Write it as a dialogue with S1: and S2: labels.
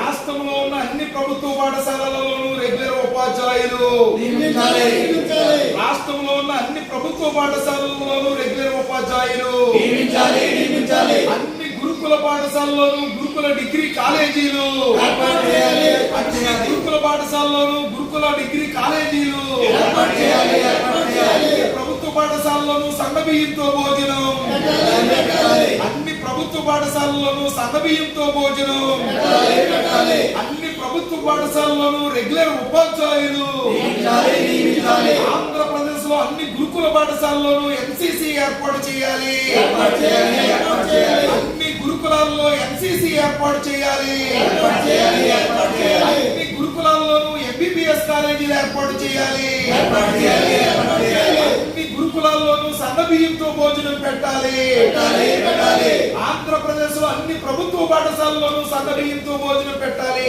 S1: రాష్ట్రంలో ఉన్న అన్ని ప్రభుత్వ పాఠశాలలలోనూ రెగ్యులర్ ఉపాధ్యాయులు. రాష్ట్రంలో ఉన్న అన్ని ప్రభుత్వ పాఠశాలల్లోనూ రెగ్యులర్ ఉపాధ్యాయులు. అన్ని గురుకుల పాఠశాలలోనూ గురుకుల డిగ్రీ కాలేజీలు. అన్ని గురుకుల పాఠశాలలోనూ గురుకుల డిగ్రీ కాలేజీలు. ప్రభుత్వ పాఠశాలలోనూ సన్నబియ్యంతో భోజనం. ప్రభుత్వ పాఠశాలలోనూ సన్నబియ్యంతో భోజనం. అన్ని ప్రభుత్వ పాఠశాలలోనూ రెగ్యులర్ ఉపాధ్యాయులు. ఆంధ్రప్రదేశ్లో అన్ని గురుకుల పాఠశాలలోనూ ఎన్సిసి ఏర్పాటు చేయాలి. అన్ని గురుకులాల్లో ఎన్సిసి ఏర్పాటు చేయాలి. అన్ని గురుకులాల్లోనూ ఎంబీబీఎస్ కాలేజీలు ఏర్పాటు చేయాలి. అన్ని గురుకులాల్లోనూ సన్నబియ్యంతో భోజనం పెట్టాలి. ఆంధ్రప్రదేశ్లో అన్ని ప్రభుత్వ పాఠశాలల్లోనూ సన్నబియ్యంతో భోజనం పెట్టాలి.